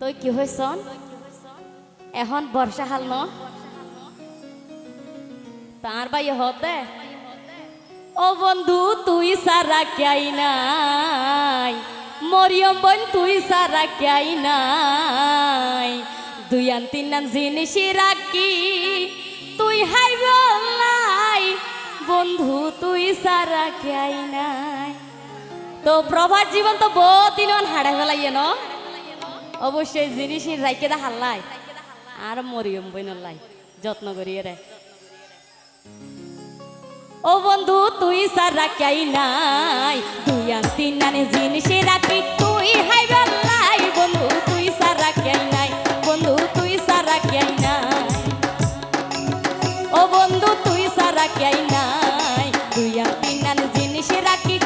তই কি হয়েছন এখন বর্ষা হাল ন? তার বাই হতে ও বন্ধু, তুই সারা ক্যাই নাই? মরিয়ম বোন তুই সারা ক্যাই নাই? দুই আন, তিন আন জিনিস রাখি তুই হাই বলাই বন্ধু, তুই সারা ক্যাই নাই? তো প্রভাত জীবন তো বহুত দিন হাড়ে ফেলাইয়ে ন? অবশ্যই জিনিস রাইকে দা হাল্লাই আর মরিয়ম বই নল্লাই যত্ন করিয়ে রে। ও বন্ধু, তুই সারা কাই নাই। তুই আন তিন আনে জিনিস রাখি তুই হাই বেলাই বন্ধু, তুই সারা কাই নাই। বন্ধু, তুই সারা কাই নাই। ও বন্ধু, তুই সারা কাই নাই। তুই আন তিন আনে জিনিস রাখি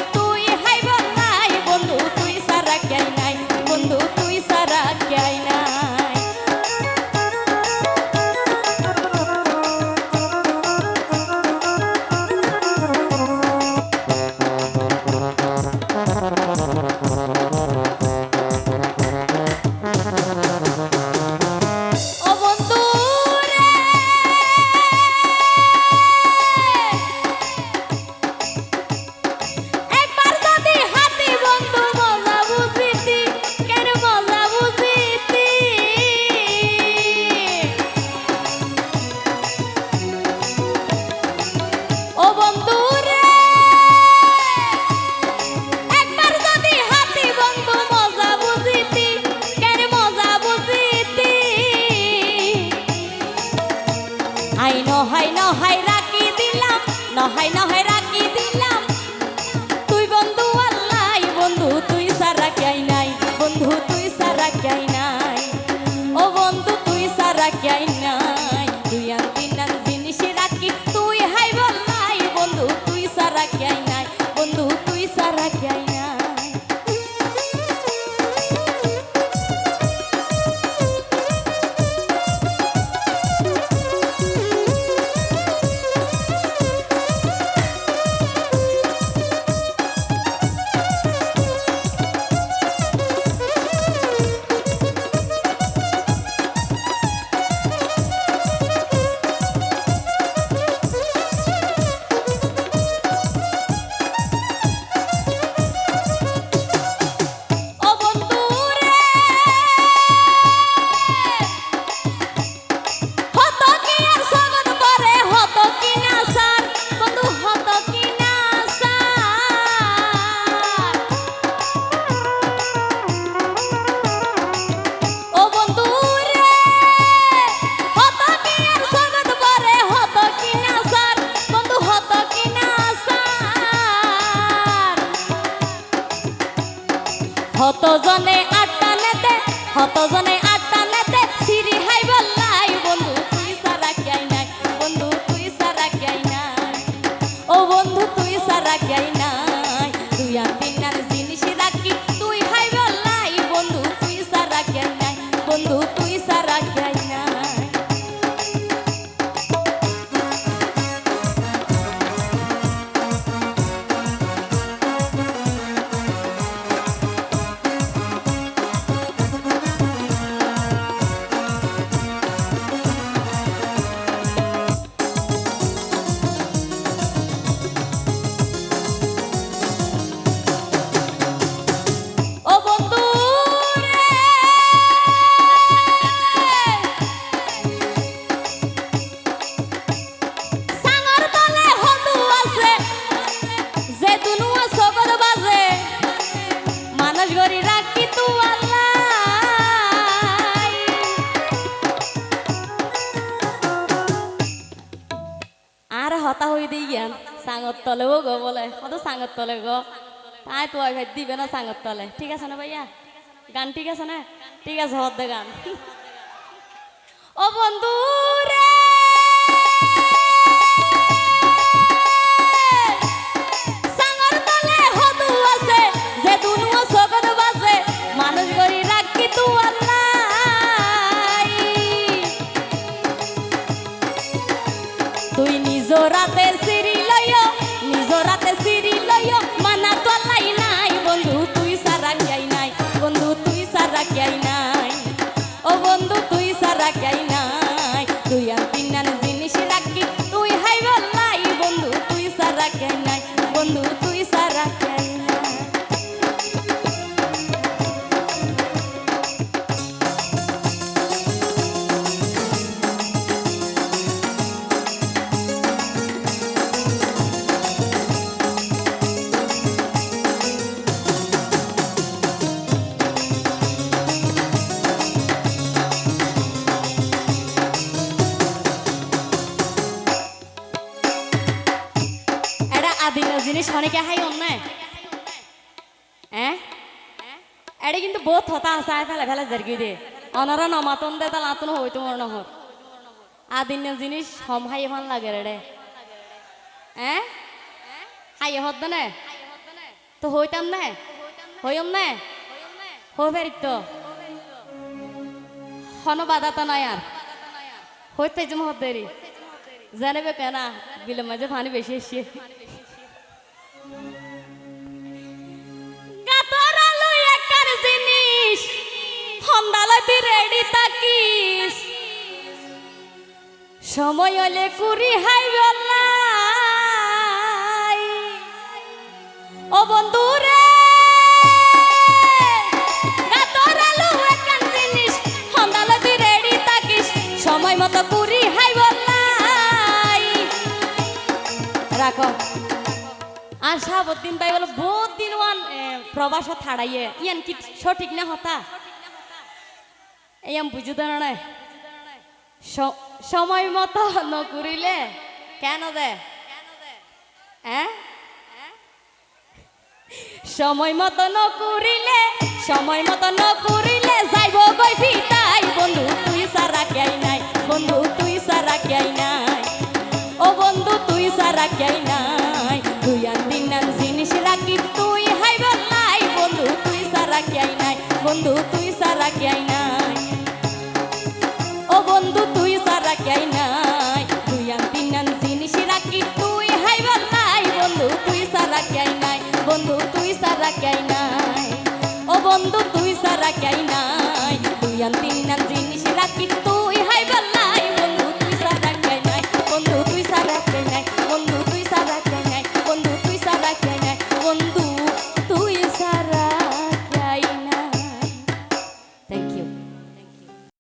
রাখি দিলাম। হত জনে নেতে, হতজনে আটটা নেতে সিরি হাই বললাই, বন্ধু তুই সারা গাই নাই, বন্ধু তুই সারা গাই নাই। ও বন্ধু তুই সারা কাই হতা হই দি জ্ঞান সাঙর ও গো বলে, কত সাঙর তলে গো? তাই তো ভাই দিবে না সাঙর তলে ঠিক আছে না ভাইয়া? গান ঠিক আছে না? ঠিক আছে হদ্দে গান। ও বন্ধু রে তুই নিজ রাতের সিরি লয় হ্যাঁ এটা কিন্তু বহুত হতা হাসায় ফেলে ফেলে জারগি দে। অনারা নমাতন দে তাহলে আতন হইতো মর নহর আদিন জিনিস হম হাই ভালো লাগে রে হ্যাঁ হাই হত নে? তো হইতাম নে? হইম নে? হই ফেরিত তো হন বাধা তো নাই আর হইতে যে মহত দেরি জানেবে কেনা বিলে মাঝে পানি বেশি এসে। হন্দালাতে রেডি তাকিস সময় হলে কুড়ি হাই বেলাই ও বন্ধু রে সময় মতো কুড়ি হাই বেলাই রাখো। আর সাবদ্দিন ভাই বলে, বহুত দিন ওয়ান প্রবাস থাড়াইয়ে। ইয়ান কি সঠিক না হতা? ইয়াম বুঝু দেন না সময় মতো নকরিলে কেন দে সময় মতো নকরিলে সময় মতো নকরিলে যাইব গই ফিতাই বন্ধু তুই সারা কেই নাই বন্ধু তুই সারা কেই নাই ও বন্ধু তুই সারা কেই নাই তুই আর দিন নাম জিনিস রাখি তুই হাই বলাই বন্ধু তুই সারা কেই নাই বন্ধু তুই সারা কেই নাই yai nai tu yang tin nan jin si la kit